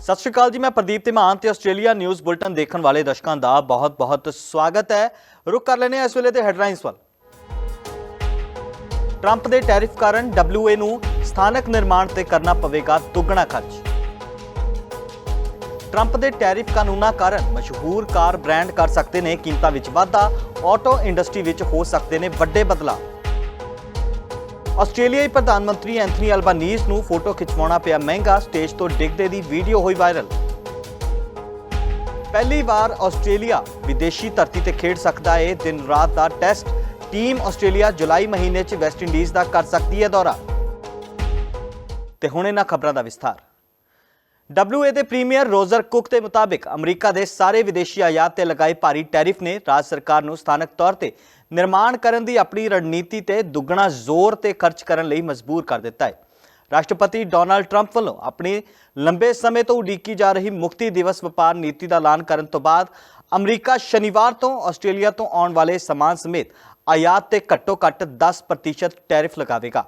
ਸਤਿ ਸ਼੍ਰੀ ਅਕਾਲ ਜੀ, ਮੈਂ ਪ੍ਰਦੀਪ ਧੀਮਾਨ ਤੇ ਆਸਟ੍ਰੇਲੀਆ ਨਿਊਜ਼ ਬੁਲਟਨ ਦੇਖਣ ਵਾਲੇ ਦਰਸ਼ਕਾਂ ਦਾ ਬਹੁਤ-ਬਹੁਤ ਸਵਾਗਤ ਹੈ। ਰੁਕ ਕਰ ਲੈਨੇ ਇਸ ਵੇਲੇ ਦੇ ਹੈਡਲਾਈਨਸ ਵੱਲ। ਟਰੰਪ ਦੇ ਟੈਰਿਫ ਕਾਰਨ WA ਨੂੰ ਸਥਾਨਕ ਨਿਰਮਾਣ ਤੇ ਕਰਨਾ ਪਵੇਗਾ ਦੁੱਗਣਾ ਖਰਚ। ਟਰੰਪ ਦੇ ਟੈਰਿਫ ਕਾਨੂੰਨਾਂ ਕਾਰਨ ਮਸ਼ਹੂਰ ਕਾਰ ਬ੍ਰਾਂਡ ਕਰ ਸਕਦੇ ਨੇ, ਕੀਮਤਾਂ ਵਿੱਚ ਵਾਧਾ, ਆਟੋ ਇੰਡਸਟਰੀ ਵਿੱਚ ਹੋ ਸਕਦੇ ਨੇ ਵੱਡੇ ਬਦਲਾਅ। ਆਸਟ੍ਰੇਲੀਆਈ ਪ੍ਰਧਾਨ ਮੰਤਰੀ ਐਂਥਨੀ ਅਲਬਾਨੀਜ਼ ਨੂੰ ਫੋਟੋ ਖਿਚਵਾਉਣਾ ਪਿਆ ਮਹਿੰਗਾ, ਸਟੇਜ ਤੋਂ ਡਿੱਗਦੇ ਦੀ ਵੀਡੀਓ ਹੋਈ ਵਾਇਰਲ। ਪਹਿਲੀ ਵਾਰ ਆਸਟ੍ਰੇਲੀਆ ਵਿਦੇਸ਼ੀ ਧਰਤੀ ਤੇ ਖੇਡ ਸਕਦਾ ਹੈ ਦਿਨ ਰਾਤ ਦਾ ਟੈਸਟ। ਟੀਮ ਆਸਟ੍ਰੇਲੀਆ ਜੁਲਾਈ ਮਹੀਨੇ 'ਚ ਵੈਸਟ ਇੰਡੀਜ਼ ਦਾ ਕਰ ਸਕਦੀ ਹੈ ਦੌਰਾ। ਤੇ ਹੁਣ ਇਹਨਾਂ ਖਬਰਾਂ ਦਾ ਵਿਸਥਾਰ। WA ਦੇ ਪ੍ਰੀਮੀਅਰ ਰੋਜ਼ਰ ਕੁੱਕ ਦੇ ਮੁਤਾਬਿਕ ਅਮਰੀਕਾ ਦੇ ਸਾਰੇ ਵਿਦੇਸ਼ੀ ਆਯਾਤ ਤੇ ਲਗਾਏ ਭਾਰੀ ਟੈਰਿਫ ਨੇ ਰਾਜ ਸਰਕਾਰ ਨੂੰ ਸਥਾਨਕ ਤੌਰ ਤੇ ਨਿਰਮਾਣ ਕਰਨ ਦੀ ਆਪਣੀ ਰਣਨੀਤੀ ਤੇ ਦੁੱਗਣਾ ਜ਼ੋਰ ਤੇ ਖਰਚ ਕਰਨ ਲਈ ਮਜਬੂਰ ਕਰ ਦਿੱਤਾ ਹੈ। ਰਾਸ਼ਟਰਪਤੀ ਡੋਨਾਲਡ ਟਰੰਪ ਵੱਲੋਂ ਆਪਣੀ ਲੰਬੇ ਸਮੇਂ ਤੋਂ ਉਡੀਕੀ ਜਾ ਰਹੀ ਮੁਕਤੀ ਦਿਵਸ ਵਪਾਰ ਨੀਤੀ ਦਾ ਐਲਾਨ ਕਰਨ ਤੋਂ ਬਾਅਦ ਅਮਰੀਕਾ ਸ਼ਨੀਵਾਰ ਤੋਂ ਆਸਟ੍ਰੇਲੀਆ ਤੋਂ ਆਉਣ ਵਾਲੇ ਸਮਾਨ ਸਮੇਤ ਆਯਾਤ ਤੇ ਘੱਟੋ-ਘੱਟ 10% ਟੈਰਿਫ ਲਗਾਵੇਗਾ।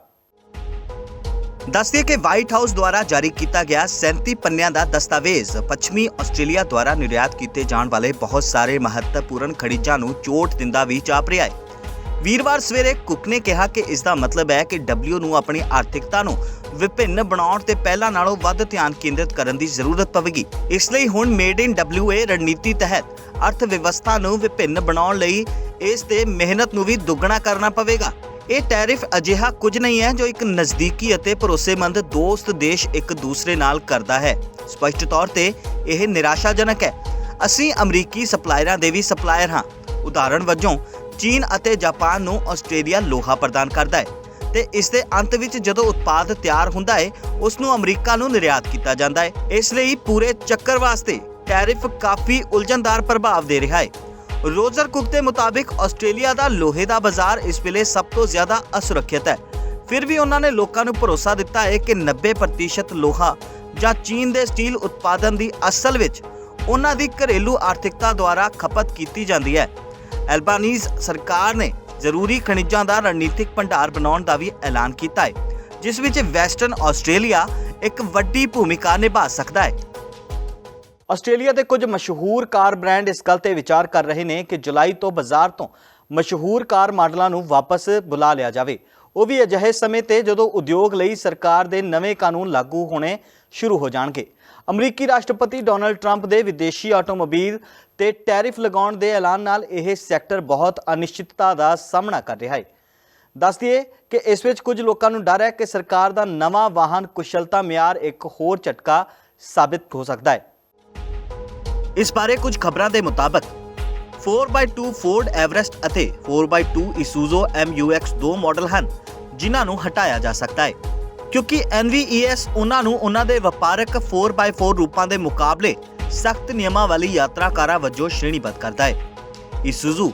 ਦੱਸਦੀਏ ਕਿ ਵਾਈਟ ਹਾਊਸ ਦੁਆਰਾ ਜਾਰੀ ਕੀਤਾ ਗਿਆ 37 ਪੰਨਿਆਂ ਦਾ ਦਸਤਾਵੇਜ਼ ਪੱਛਮੀ ਆਸਟ੍ਰੇਲੀਆ ਦੁਆਰਾ ਨਿਰਯਾਤ ਕੀਤੇ ਜਾਣ ਵਾਲੇ ਬਹੁਤ ਸਾਰੇ ਮਹੱਤਵਪੂਰਨ ਖਣਿਜਾਂ ਨੂੰ ਚੋਟ ਦਿੰਦਾ ਵੀ ਚਾਪ ਰਿਹਾ ਹੈ। ਵੀਰਵਾਰ ਸਵੇਰੇ ਕੁਕ ਨੇ ਕਿਹਾ ਕਿ ਇਸ ਦਾ ਮਤਲਬ ਹੈ ਕਿ W ਨੂੰ ਆਪਣੀ ਆਰਥਿਕਤਾ ਨੂੰ ਵਿਭਿੰਨ ਬਣਾਉਣ ਤੇ ਪਹਿਲਾਂ ਨਾਲੋਂ ਵੱਧ ਧਿਆਨ ਕੇਂਦਰਿਤ ਕਰਨ ਦੀ ਜ਼ਰੂਰਤ ਪਵੇਗੀ। ਇਸ ਲਈ ਹੁਣ ਮੇਡ ਇਨ WA ਰਣਨੀਤੀ ਤਹਿਤ ਅਰਥ ਵਿਵਸਥਾ ਨੂੰ ਵਿਭਿੰਨ ਬਣਾਉਣ ਲਈ ਇਸ ਤੇ ਮਿਹਨਤ ਨੂੰ ਵੀ ਦੁੱਗਣਾ ਕਰਨਾ ਪਵੇਗਾ। ਇਹ ਟੈਰਿਫ ਅਜਿਹਾ ਕੁਝ ਨਹੀਂ ਹੈ ਜੋ ਇੱਕ ਨਜ਼ਦੀਕੀ ਅਤੇ ਭਰੋਸੇਮੰਦ ਦੋਸਤ ਦੇਸ਼ ਇੱਕ ਦੂਸਰੇ ਨਾਲ ਕਰਦਾ ਹੈ। ਸਪਸ਼ਟ ਤੌਰ ਤੇ ਇਹ ਨਿਰਾਸ਼ਾਜਨਕ ਹੈ। ਅਸੀਂ ਅਮਰੀਕੀ ਸਪਲਾਇਰਾਂ ਦੇ ਵੀ ਸਪਲਾਇਰ ਹਾਂ। ਉਦਾਹਰਣ ਵਜੋਂ, ਚੀਨ ਅਤੇ ਜਾਪਾਨ ਨੂੰ ਆਸਟ੍ਰੇਲੀਆ ਲੋਹਾ ਪ੍ਰਦਾਨ ਕਰਦਾ ਹੈ ਤੇ ਇਸ ਦੇ ਅੰਤ ਵਿੱਚ ਜਦੋਂ ਉਤਪਾਦ ਤਿਆਰ ਹੁੰਦਾ ਹੈ, ਉਸ ਨੂੰ ਅਮਰੀਕਾ ਨੂੰ ਨਿਰਯਾਤ ਕੀਤਾ ਜਾਂਦਾ ਹੈ। ਇਸ ਲਈ ਪੂਰੇ ਚੱਕਰ ਵਾਸਤੇ ਟੈਰਿਫ ਕਾਫੀ ਉਲਝਣਦਾਰ ਪ੍ਰਭਾਵ ਦੇ ਰਿਹਾ ਹੈ। ਰੋਜ਼ਰ ਕੁੱਕ ਦੇ ਮੁਤਾਬਿਕ ਆਸਟ੍ਰੇਲੀਆ ਦਾ ਲੋਹੇ ਦਾ ਬਾਜ਼ਾਰ ਇਸ ਵੇਲੇ ਸਭ ਤੋਂ ਜ਼ਿਆਦਾ ਅਸੁਰੱਖਿਅਤ ਹੈ। ਫਿਰ ਵੀ ਉਹਨਾਂ ਨੇ ਲੋਕਾਂ ਨੂੰ ਭਰੋਸਾ ਦਿੱਤਾ ਹੈ ਕਿ 90% ਲੋਹਾ ਜਾਂ ਚੀਨ ਦੇ ਸਟੀਲ ਉਤਪਾਦਨ ਦੀ ਅਸਲ ਵਿੱਚ ਉਹਨਾਂ ਦੀ ਘਰੇਲੂ ਆਰਥਿਕਤਾ ਦੁਆਰਾ ਖਪਤ ਕੀਤੀ ਜਾਂਦੀ ਹੈ। ਐਲਬਾਨੀਜ਼ ਸਰਕਾਰ ਨੇ ਜ਼ਰੂਰੀ ਖਣਿਜਾਂ ਦਾ ਰਣਨੀਤਿਕ ਭੰਡਾਰ ਬਣਾਉਣ ਦਾ ਵੀ ਐਲਾਨ ਕੀਤਾ ਹੈ, ਜਿਸ ਵਿੱਚ ਵੈਸਟਰਨ ਆਸਟ੍ਰੇਲੀਆ ਇੱਕ ਵੱਡੀ ਭੂਮਿਕਾ ਨਿਭਾ ਸਕਦਾ ਹੈ। ਆਸਟ੍ਰੇਲੀਆ ਦੇ ਕੁਝ ਮਸ਼ਹੂਰ ਕਾਰ ਬ੍ਰਾਂਡ ਇਸ ਗੱਲ ਤੇ ਵਿਚਾਰ ਕਰ ਰਹੇ ਨੇ ਕਿ ਜੁਲਾਈ ਤੋਂ ਬਾਜ਼ਾਰ ਤੋਂ ਮਸ਼ਹੂਰ ਕਾਰ ਮਾਡਲਾਂ ਨੂੰ ਵਾਪਸ ਬੁਲਾ ਲਿਆ ਜਾਵੇ। ਉਹ ਵੀ ਅਜਿਹੇ ਸਮੇਂ ਤੇ ਜਦੋਂ ਉਦਯੋਗ ਲਈ ਸਰਕਾਰ ਦੇ ਨਵੇਂ ਕਾਨੂੰਨ ਲਾਗੂ ਹੋਣੇ ਸ਼ੁਰੂ ਹੋ ਜਾਣਗੇ। ਅਮਰੀਕੀ ਰਾਸ਼ਟਰਪਤੀ ਡੋਨਲਡ ਟਰੰਪ ਦੇ ਵਿਦੇਸ਼ੀ ਆਟੋਮੋਬਾਈਲ ਤੇ ਟੈਰਿਫ ਲਗਾਉਣ ਦੇ ਐਲਾਨ ਨਾਲ ਇਹ ਸੈਕਟਰ ਬਹੁਤ ਅਨਿਸ਼ਚਿਤਤਾ ਦਾ ਸਾਹਮਣਾ ਕਰ ਰਿਹਾ ਹੈ। ਦੱਸ ਦਈਏ ਕਿ ਇਸ ਵਿੱਚ ਕੁਝ ਲੋਕਾਂ ਨੂੰ ਡਰ ਹੈ ਕਿ ਸਰਕਾਰ ਦਾ ਨਵਾਂ ਵਾਹਨ ਕੁਸ਼ਲਤਾ ਮਿਆਰ ਇੱਕ ਹੋਰ ਝਟਕਾ ਸਾਬਿਤ ਹੋ ਸਕਦਾ ਹੈ। ਇਸ ਬਾਰੇ ਕੁਝ ਖਬਰਾਂ ਦੇ ਮੁਤਾਬਕ 4x2 ਫੋਰਡ ਐਵਰੈਸਟ ਅਤੇ 4x2 Isuzu MUX ਦੋ ਮਾਡਲ ਹਨ, ਜਿਨ੍ਹਾਂ ਨੂੰ ਹਟਾਇਆ ਜਾ ਸਕਦਾ ਹੈ। ਕਿਉਂਕਿ NVES ਉਹਨਾਂ ਨੂੰ ਉਹਨਾਂ ਦੇ ਵਪਾਰਕ 4x4 ਰੂਪਾਂ ਦੇ ਮੁਕਾਬਲੇ ਸਖਤ ਨਿਯਮਾਂ ਵਾਲੀ ਯਾਤਰਾ ਕਾਰਾਂ ਵਜੋਂ ਸ਼੍ਰੇਣੀਬੱਧ ਕਰਦਾ ਹੈ। Isuzu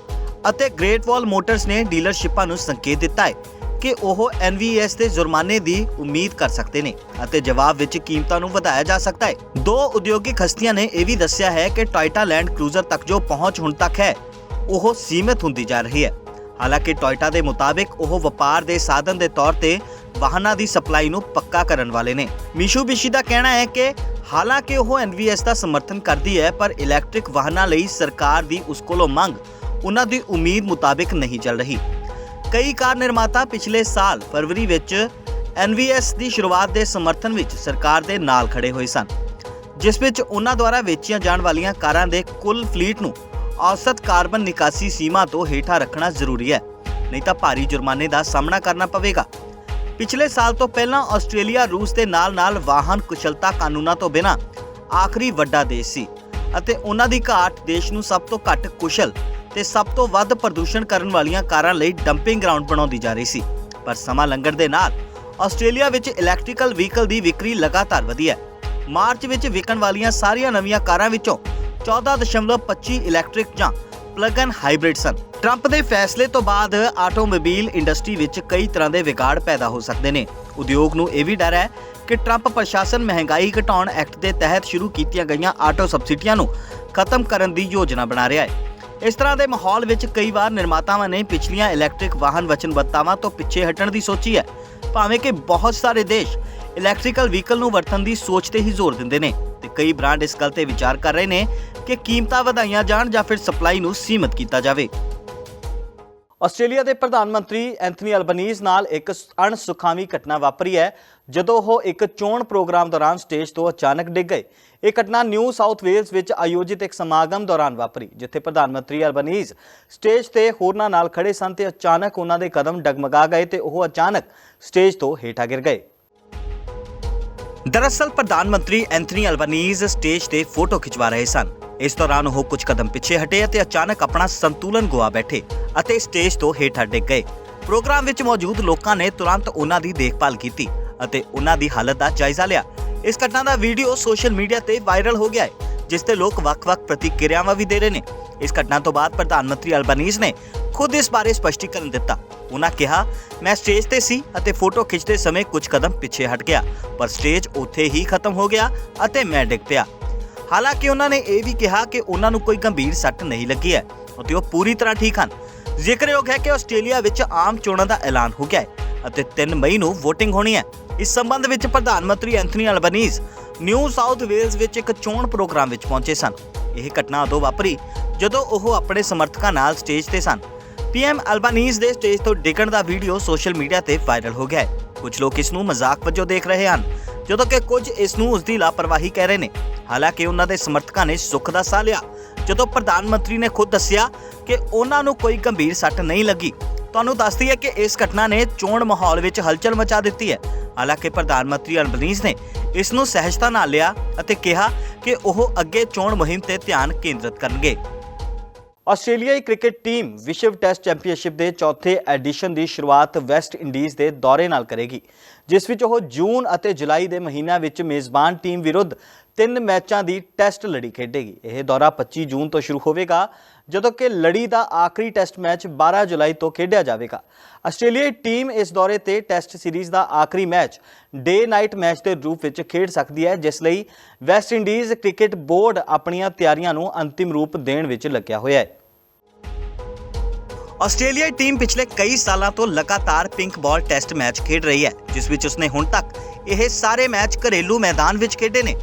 ਅਤੇ ਗ੍ਰੇਟ ਵਾਲ ਮੋਟਰਸ ਨੇ ਡੀਲਰਸ਼ਿਪਾਂ ਨੂੰ ਸੰਕੇਤ ਦਿੱਤਾ ਹੈ ਕਿ ਉਹ NVES ਦੇ ਜੁਰਮਾਨੇ ਦੀ ਉਮੀਦ ਕਰ ਸਕਦੇ ਨੇ ਅਤੇ ਜਵਾਬ ਵਿੱਚ ਕੀਮਤਾਂ ਨੂੰ ਵਧਾਇਆ ਜਾ ਸਕਦਾ ਹੈ। ਦੋ ਉਦਯੋਗਿਕ ਹਸਤੀਆਂ ਨੇ ਇਹ ਵੀ ਦੱਸਿਆ ਹੈ ਕਿ ਟੋਇਟਾ ਲੈਂਡ ਕਰੂਜ਼ਰ ਤੱਕ ਜੋ ਪਹੁੰਚ ਹੁਣ ਤੱਕ ਹੈ, ਉਹ ਸੀਮਿਤ ਹੁੰਦੀ ਜਾ ਰਹੀ ਹੈ। ਹਾਲਾਂਕਿ ਟੋਇਟਾ ਦੇ ਮੁਤਾਬਿਕ ਉਹ ਵਪਾਰ ਦੇ ਸਾਧਨ ਦੇ ਤੌਰ ਤੇ ਵਾਹਨਾਂ ਦੀ ਸਪਲਾਈ ਨੂੰ ਪੱਕਾ ਕਰਨ ਵਾਲੇ ਨੇ। ਮਿਸ਼ੂਬਿਸ਼ੀ ਦਾ ਕਹਿਣਾ ਹੈ ਕਿ ਹਾਲਾਂਕਿ ਉਹ NVS ਦਾ ਸਮਰਥਨ ਕਰਦੀ ਹੈ, ਪਰ ਇਲੈਕਟ੍ਰਿਕ ਵਾਹਨਾਂ ਲਈ ਸਰਕਾਰ ਦੀ ਉਸ ਕੋਲੋਂ ਮੰਗ, ਉਹਨਾਂ ਦੀ ਉਮੀਦ ਮੁਤਾਬਿਕ ਨਹੀਂ ਚੱਲ ਰਹੀ। ਕਈ ਕਾਰ ਨਿਰਮਾਤਾ ਪਿਛਲੇ ਸਾਲ ਫਰਵਰੀ ਵਿੱਚ NVS ਦੀ ਸ਼ੁਰੂਆਤ ਦੇ ਸਮਰਥਨ ਵਿੱਚ ਸਰਕਾਰ ਦੇ ਨਾਲ ਖੜੇ ਹੋਏ ਸਨ, ਜਿਸ ਵਿੱਚ ਉਹਨਾਂ ਦੁਆਰਾ ਵੇਚੀਆਂ ਜਾਣ ਵਾਲੀਆਂ ਕਾਰਾਂ ਦੇ ਕੁੱਲ ਫਲੀਟ ਨੂੰ ਔਸਤ ਕਾਰਬਨ ਨਿਕਾਸੀ ਸੀਮਾ ਤੋਂ ਹੇਠਾਂ ਰੱਖਣਾ ਜ਼ਰੂਰੀ ਹੈ, ਨਹੀਂ ਤਾਂ ਭਾਰੀ ਜੁਰਮਾਨੇ ਦਾ ਸਾਹਮਣਾ ਕਰਨਾ ਪਵੇਗਾ। ਪਿਛਲੇ ਸਾਲ ਤੋਂ ਪਹਿਲਾਂ ਆਸਟ੍ਰੇਲੀਆ, ਰੂਸ ਦੇ ਨਾਲ-ਨਾਲ ਵਾਹਨ ਕੁਸ਼ਲਤਾ ਕਾਨੂੰਨਾਂ ਤੋਂ ਬਿਨਾਂ ਆਖਰੀ ਵੱਡਾ ਦੇਸ਼ ਸੀ ਅਤੇ ਉਹਨਾਂ ਦੀ ਘਾਟ ਦੇਸ਼ ਨੂੰ ਸਭ ਤੋਂ ਘੱਟ ਕੁਸ਼ਲ ਤੇ ਸਭ ਤੋਂ ਵੱਧ ਪ੍ਰਦੂਸ਼ਣ ਕਰਨ ਵਾਲੀਆਂ ਕਾਰਾਂ ਲਈ ਡੰਪਿੰਗ ਗਰਾਊਂਡ ਬਣਾਉਂਦੀ ਜਾ ਰਹੀ ਸੀ। ਪਰ ਸਮਾਂ ਲੰਘਣ ਦੇ ਨਾਲ ਆਸਟ੍ਰੇਲੀਆ ਵਿੱਚ ਇਲੈਕਟ੍ਰੀਕਲ ਵਹੀਕਲ ਦੀ ਵਿਕਰੀ ਲਗਾਤਾਰ ਵਧੀ ਹੈ। ਮਾਰਚ ਵਿੱਚ ਵਿਕਣ ਵਾਲੀਆਂ ਸਾਰੀਆਂ ਨਵੀਆਂ ਕਾਰਾਂ ਵਿੱਚੋਂ 14.25 ਇਲੈਕਟ੍ਰਿਕ ਜਾਂ ਪਲੱਗ-ਇਨ ਹਾਈਬ੍ਰਿਡ ਸਨ ਟਰੰਪ ਦੇ ਫੈਸਲੇ ਤੋਂ ਬਾਅਦ ਆਟੋਮੋਬਾਈਲ ਇੰਡਸਟਰੀ ਵਿੱਚ ਕਈ ਤਰ੍ਹਾਂ ਦੇ ਵਿਗਾੜ ਪੈਦਾ ਹੋ ਸਕਦੇ ਨੇ। ਉਦਯੋਗ ਨੂੰ ਇਹ ਵੀ ਡਰ ਹੈ ਕਿ ਟਰੰਪ ਪ੍ਰਸ਼ਾਸਨ ਮਹਿੰਗਾਈ ਘਟਾਉਣ ਐਕਟ ਦੇ ਤਹਿਤ ਸ਼ੁਰੂ ਕੀਤੀਆਂ ਗਈਆਂ ਆਟੋ ਸਬਸਿਡੀਆਂ ਨੂੰ ਖਤਮ ਕਰਨ ਦੀ ਯੋਜਨਾ ਬਣਾ ਰਿਹਾ ਹੈ। ਇਸ ਤਰ੍ਹਾਂ ਦੇ ਮਾਹੌਲ ਵਿੱਚ ਕਈ ਵਾਰ ਨਿਰਮਾਤਾਵਾਂ ਨੇ ਪਿਛਲੀਆਂ ਇਲੈਕਟ੍ਰਿਕ ਵਾਹਨ ਵਚਨਬੱਧਤਾਵਾਂ ਤੋਂ ਪਿੱਛੇ ਹਟਣ ਦੀ ਸੋਚੀ ਹੈ। ਭਾਵੇਂ ਕਿ ਬਹੁਤ ਸਾਰੇ ਦੇਸ਼ ਇਲੈਕਟ੍ਰੀਕਲ ਵਹੀਕਲ ਨੂੰ ਵਰਤਣ ਦੀ ਸੋਚ ਤੇ ਹੀ ਜ਼ੋਰ ਦਿੰਦੇ ਨੇ ਤੇ ਕਈ ਬ੍ਰਾਂਡ ਇਸ ਗੱਲ ਤੇ ਵਿਚਾਰ ਕਰ ਰਹੇ ਨੇ ਕਿ ਕੀਮਤਾਂ ਵਧਾਈਆਂ ਜਾਣ ਜਾਂ ਫਿਰ ਸਪਲਾਈ ਨੂੰ ਸੀਮਿਤ ਕੀਤਾ ਜਾਵੇ। ਆਸਟ੍ਰੇਲੀਆ ਦੇ ਪ੍ਰਧਾਨ ਮੰਤਰੀ ਐਂਥਨੀ ਅਲਬਨੀਜ਼ ਨਾਲ ਇੱਕ ਅਣਸੁਖਾਵੀ ਘਟਨਾ ਵਾਪਰੀ ਹੈ, ਜਦੋਂ ਉਹ ਇੱਕ ਚੋਣ ਪ੍ਰੋਗਰਾਮ ਦੌਰਾਨ ਸਟੇਜ ਤੋਂ ਅਚਾਨਕ ਡਿੱਗ ਗਏ। ਇਹ ਘਟਨਾ ਨਿਊ ਸਾਊਥ ਵੇਲਸ ਵਿੱਚ ਆਯੋਜਿਤ ਇੱਕ ਸਮਾਗਮ ਦੌਰਾਨ ਵਾਪਰੀ, ਜਿੱਥੇ ਪ੍ਰਧਾਨ ਮੰਤਰੀ ਅਲਬਨੀਜ਼ ਸਟੇਜ ਤੇ ਹੋਰਨਾਂ ਨਾਲ ਖੜੇ ਸਨ ਤੇ ਅਚਾਨਕ ਉਹਨਾਂ ਦੇ ਕਦਮ ਡਗਮਗਾ ਗਏ ਤੇ ਉਹ ਅਚਾਨਕ ਸਟੇਜ ਤੋਂ ਹੇਠਾਂ ਗਿਰ ਗਏ। ਦਰਅਸਲ ਪ੍ਰਧਾਨ ਮੰਤਰੀ ਐਂਥਨੀ ਅਲਬਨੀਜ਼ ਸਟੇਜ ਤੇ ਫੋਟੋ ਖਿਚਵਾ ਰਹੇ ਸਨ। ਇਸ ਦੌਰਾਨ ਉਹ ਕੁਝ ਕਦਮ ਪਿੱਛੇ ਹਟੇ ਅਤੇ ਅਚਾਨਕ ਆਪਣਾ ਸੰਤੁਲਨ ਗੁਆ ਬੈਠੇ ਅਤੇ ਸਟੇਜ ਤੋਂ ਹੇਠਾਂ ਡਿੱਗ ਗਏ। ਪ੍ਰੋਗਰਾਮ ਵਿੱਚ ਮੌਜੂਦ ਲੋਕਾਂ ਨੇ ਤੁਰੰਤ ਉਹਨਾਂ ਦੀ ਦੇਖਭਾਲ ਕੀਤੀ ਅਤੇ ਉਹਨਾਂ ਦੀ ਹਾਲਤ ਦਾ ਜਾਇਜ਼ਾ ਲਿਆ। ਇਸ ਘਟਨਾ ਦਾ ਵੀਡੀਓ ਸੋਸ਼ਲ ਮੀਡੀਆ ਤੇ ਵਾਇਰਲ ਹੋ ਗਿਆ ਹੈ, ਜਿਸ ਤੇ ਲੋਕ ਵੱਖ-ਵੱਖ ਪ੍ਰਤੀਕਿਰਿਆਵਾਂ ਵੀ ਦੇ ਰਹੇ ਨੇ। ਇਸ ਘਟਨਾ ਤੋਂ ਬਾਅਦ ਪ੍ਰਧਾਨ ਮੰਤਰੀ ਅਲਬਨੀਜ਼ ਨੇ ਖੁਦ ਇਸ ਬਾਰੇ ਸਪਸ਼ਟੀਕਰਨ ਦਿੱਤਾ। ਉਹਨਾਂ ਕਿਹਾ, ਮੈਂ ਸਟੇਜ ਤੇ ਸੀ ਅਤੇ ਫੋਟੋ ਖਿੱਚਦੇ ਸਮੇਂ ਕੁਝ ਕਦਮ ਪਿੱਛੇ ਹਟ ਗਿਆ, ਪਰ ਸਟੇਜ ਉੱਥੇ ਹੀ ਖਤਮ ਹੋ ਗਿਆ ਅਤੇ ਮੈਂ ਡਿੱਗ ਪਿਆ। ਹਾਲਾਂਕਿ ਉਹਨਾਂ ਨੇ ਇਹ ਵੀ ਕਿਹਾ ਕਿ ਉਹਨਾਂ ਨੂੰ ਕੋਈ ਗੰਭੀਰ ਸੱਟ ਨਹੀਂ ਲੱਗੀ ਹੈ ਅਤੇ ਉਹ ਪੂਰੀ ਤਰ੍ਹਾਂ ਠੀਕ ਹਨ। ਜ਼ਿਕਰਯੋਗ ਹੈ ਕਿ ਆਸਟ੍ਰੇਲੀਆ ਵਿੱਚ ਆਮ ਚੋਣਾਂ ਦਾ ਐਲਾਨ ਹੋ ਗਿਆ ਹੈ ਅਤੇ 3 ਮਈ ਨੂੰ VOTING ਹੋਣੀ ਹੈ। ਇਸ ਸੰਬੰਧ ਵਿੱਚ ਪ੍ਰਧਾਨ ਮੰਤਰੀ Anthony Albanese New South Wales ਵਿੱਚ ਇੱਕ ਚੋਣ ਪ੍ਰੋਗਰਾਮ ਵਿੱਚ ਪਹੁੰਚੇ ਸਨ। ਇਹ ਘਟਨਾ ਉਦੋਂ ਵਾਪਰੀ ਜਦੋਂ ਉਹ ਆਪਣੇ ਸਮਰਥਕਾਂ ਨਾਲ ਸਟੇਜ ਤੇ ਸਨ। ਪੀਐਮ ਅਲਬਾਨੀਜ਼ ਦੇ ਸਟੇਜ ਤੋਂ ਡਿੱਗਣ ਦਾ ਵੀਡੀਓ ਸੋਸ਼ਲ ਮੀਡੀਆ ਤੇ ਵਾਇਰਲ ਹੋ ਗਿਆ ਹੈ। ਕੁਝ ਲੋਕ ਇਸ ਨੂੰ ਮਜ਼ਾਕ ਵਜੋਂ ਦੇਖ ਰਹੇ ਹਨ, ਜਦੋਂ ਕਿ ਕੁਝ ਇਸ ਨੂੰ ਉਸ ਦੀ ਲਾਪਰਵਾਹੀ ਕਹਿ ਰਹੇ ਨੇ। ਹਾਲਾਂਕਿ ਉਹਨਾਂ ਦੇ ਸਮਰਥਕਾਂ ਨੇ ਸੁੱਖ ਦਾ ਸਾਹ ਲਿਆ। ਜਦੋਂ ਪ੍ਰਧਾਨ ਮੰਤਰੀ ਨੇ ਖੁਦ ਦੱਸਿਆ ਕਿ ਉਹਨਾਂ ਨੂੰ ਕੋਈ ਗੰਭੀਰ ਸੱਟ ਨਹੀਂ ਲੱਗੀ, ਤੁਹਾਨੂੰ ਦੱਸਦੀ ਹੈ ਕਿ ਇਸ ਘਟਨਾ ਨੇ ਚੋਣ ਮਾਹੌਲ ਵਿੱਚ ਹਲਚਲ ਮਚਾ ਦਿੱਤੀ ਹੈ। ਹਾਲਾਂਕਿ ਪ੍ਰਧਾਨ ਮੰਤਰੀ ਅਲਬਨੀਜ਼ ਨੇ ਇਸ ਨੂੰ ਸਹਿਜਤਾ ਨਾਲ ਲਿਆ ਅਤੇ ਕਿਹਾ ਕਿ ਉਹ ਅੱਗੇ ਚੋਣ ਮੁਹਿੰਮ ਤੇ ਧਿਆਨ ਕੇਂਦਰਿਤ ਕਰਨਗੇ। ਆਸਟ੍ਰੇਲੀਆਈ ਕ੍ਰਿਕਟ ਟੀਮ ਵਿਸ਼ਵ ਟੈਸਟ ਚੈਂਪੀਅਨਸ਼ਿਪ ਦੇ ਚੌਥੇ ਐਡੀਸ਼ਨ ਦੀ ਸ਼ੁਰੂਆਤ ਵੈਸਟ ਇੰਡੀਜ਼ ਦੇ ਦੌਰੇ ਨਾਲ ਕਰੇਗੀ, ਜਿਸ ਵਿੱਚ ਉਹ ਜੂਨ ਅਤੇ ਜੁਲਾਈ ਦੇ ਮਹੀਨਿਆਂ ਵਿੱਚ ਮੇਜ਼ਬਾਨ ਟੀਮ ਵਿਰੁੱਧ ਤਿੰਨ ਮੈਚਾਂ ਦੀ ਟੈਸਟ ਲੜੀ ਖੇਡੇਗੀ। ਇਹ ਦੌਰਾ 25 ਜੂਨ ਤੋਂ ਸ਼ੁਰੂ ਹੋਵੇਗਾ, ਜਦੋਂ ਕਿ ਲੜੀ ਦਾ ਆਖਰੀ ਟੈਸਟ ਮੈਚ 12 ਜੁਲਾਈ ਤੋਂ ਖੇਡਿਆ ਜਾਵੇਗਾ। ਆਸਟ੍ਰੇਲੀਆਈ ਟੀਮ ਇਸ ਦੌਰੇ ਤੇ ਟੈਸਟ ਸੀਰੀਜ਼ ਦਾ ਆਖਰੀ ਮੈਚ ਡੇ ਨਾਈਟ ਮੈਚ ਦੇ ਰੂਪ ਵਿੱਚ ਖੇਡ ਸਕਦੀ ਹੈ, ਜਿਸ ਲਈ ਵੈਸਟ ਇੰਡੀਜ਼ ਕ੍ਰਿਕਟ ਬੋਰਡ ਆਪਣੀਆਂ ਤਿਆਰੀਆਂ ਨੂੰ ਅੰਤਿਮ ਰੂਪ ਦੇਣ ਵਿੱਚ ਲੱਗਿਆ ਹੋਇਆ ਹੈ। ਆਸਟ੍ਰੇਲੀਆਈ ਟੀਮ ਪਿਛਲੇ ਕਈ ਸਾਲਾਂ ਤੋਂ ਲਗਾਤਾਰ ਪਿੰਕ ਬਾਲ ਟੈਸਟ ਮੈਚ ਖੇਡ ਰਹੀ ਹੈ, ਜਿਸ ਵਿੱਚ ਉਸਨੇ ਹੁਣ ਤੱਕ ਇਹ ਸਾਰੇ ਮੈਚ ਘਰੇਲੂ ਮੈਦਾਨ ਵਿੱਚ ਖੇਡੇ ਨੇ।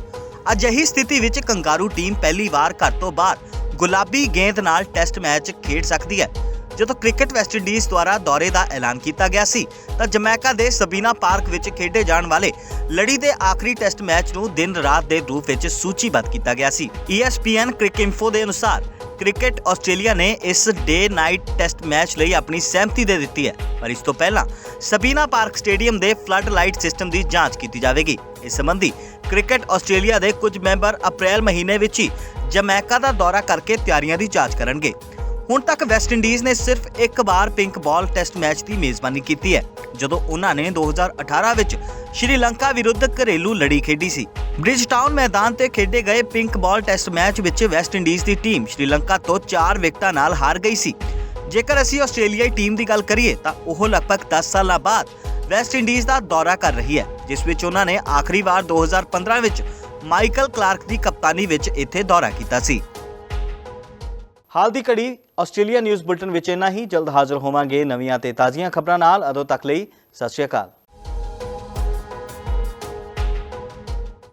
ਅਜਿਹੀ ਸਥਿਤੀ ਵਿੱਚ ਕੰਗਾਰੂ ਟੀਮ ਪਹਿਲੀ ਵਾਰ ਘਰ ਤੋਂ ਬਾਹਰ ਗੁਲਾਬੀ ਗੇਂਦ ਨਾਲ ਟੈਸਟ ਮੈਚ ਖੇਡ ਸਕਦੀ ਹੈ। ਜਦੋਂ ਕ੍ਰਿਕਟ ਵੈਸਟ ਇੰਡੀਜ਼ ਦੁਆਰਾ ਦੌਰੇ ਦਾ ਐਲਾਨ ਕੀਤਾ ਗਿਆ ਸੀ, ਤਾਂ ਜਮੈਕਾ ਦੇ ਸਬੀਨਾ ਪਾਰਕ ਵਿੱਚ ਖੇਡੇ ਜਾਣ ਵਾਲੇ ਲੜੀ ਦੇ ਆਖਰੀ ਟੈਸਟ ਮੈਚ ਨੂੰ ਦਿਨ ਰਾਤ ਦੇ ਰੂਪ ਵਿੱਚ ਸੂਚੀਬੱਧ ਕੀਤਾ ਗਿਆ ਸੀ। E ESPN ਕ੍ਰਿਕਇਨਫੋ ਦੇ ਅਨੁਸਾਰ, ਕ੍ਰਿਕਟ ਆਸਟ੍ਰੇਲੀਆ ਨੇ ਇਸ ਡੇ ਨਾਈਟ ਟੈਸਟ ਮੈਚ ਲਈ ਆਪਣੀ ਸਹਿਮਤੀ ਦੇ ਦਿੱਤੀ ਹੈ, ਪਰ ਇਸ ਤੋਂ ਪਹਿਲਾਂ ਸਬੀਨਾ ਪਾਰਕ ਸਟੇਡੀਅਮ ਦੇ ਫਲੱਡ ਲਾਈਟ ਸਿਸਟਮ ਦੀ ਜਾਂਚ ਕੀਤੀ ਜਾਵੇਗੀ। ਇਸ ਸੰਬੰਧੀ ਕ੍ਰਿਕਟ ਆਸਟ੍ਰੇਲੀਆ ਦੇ ਕੁਝ ਮੈਂਬਰ ਅਪ੍ਰੈਲ ਮਹੀਨੇ ਵਿੱਚ ਹੀ ਜਮੈਕਾ ਦਾ ਦੌਰਾ ਕਰਕੇ ਤਿਆਰੀਆਂ ਦੀ ਜਾਂਚ ਕਰਨਗੇ। ਹੁਣ ਤੱਕ ਵੈਸਟ ਇੰਡੀਜ਼ ਨੇ ਸਿਰਫ ਇੱਕ ਵਾਰ ਪਿੰਕ ਬਾਲ ਟੈਸਟ ਮੈਚ ਦੀ ਮੇਜ਼ਬਾਨੀ ਕੀਤੀ ਹੈ, ਜਦੋਂ ਉਹਨਾਂ ਨੇ 2018 ਵਿੱਚ ਸ਼੍ਰੀਲੰਕਾ ਵਿਰੁੱਧ ਘਰੇਲੂ ਲੜੀ ਖੇਡੀ ਸੀ। ਬ੍ਰਿਜਟਾਊਨ ਮੈਦਾਨ ਤੇ ਖੇਡੇ ਗਏ ਪਿੰਕ ਬਾਲ ਟੈਸਟ ਮੈਚ ਵਿੱਚ ਵੈਸਟ ਇੰਡੀਜ਼ ਦੀ ਟੀਮ ਸ਼੍ਰੀਲੰਕਾ ਤੋਂ 4 ਵਿਕਟਾਂ ਨਾਲ ਹਾਰ ਗਈ ਸੀ। ਜੇਕਰ ਅਸੀਂ ਆਸਟ੍ਰੇਲੀਆਈ ਟੀਮ ਦੀ ਗੱਲ ਕਰੀਏ, ਤਾਂ ਉਹ ਲਗਭਗ 10 ਸਾਲਾਂ ਬਾਅਦ ਵੈਸਟ ਇੰਡੀਜ਼ ਦਾ ਦੌਰਾ ਕਰ ਰਹੀ ਹੈ, ਜਿਸ ਵਿੱਚ ਉਹਨਾਂ ਨੇ ਆਖਰੀ ਵਾਰ 2015 ਵਿੱਚ ਮਾਈਕਲ ਕਲਾਰਕ ਦੀ ਕਪਤਾਨੀ ਵਿੱਚ ਇੱਥੇ ਦੌਰਾ ਕੀਤਾ ਸੀ। ਹਾਲ ਦੀ ਘੜੀ ਆਸਟ੍ਰੇਲੀਆ ਨਿਊਜ਼ ਬੁਲਟਨ ਵਿੱਚ ਇੰਨਾ ਹੀ। ਜਲਦ ਹਾਜ਼ਰ ਹੋਵਾਂਗੇ ਨਵੀਆਂ ਤੇ ਤਾਜ਼ੀਆਂ ਖਬਰਾਂ ਨਾਲ। ਅਦੋਂ ਤੱਕ ਲਈ ਸਤਿ ਸ਼੍ਰੀ ਅਕਾਲ।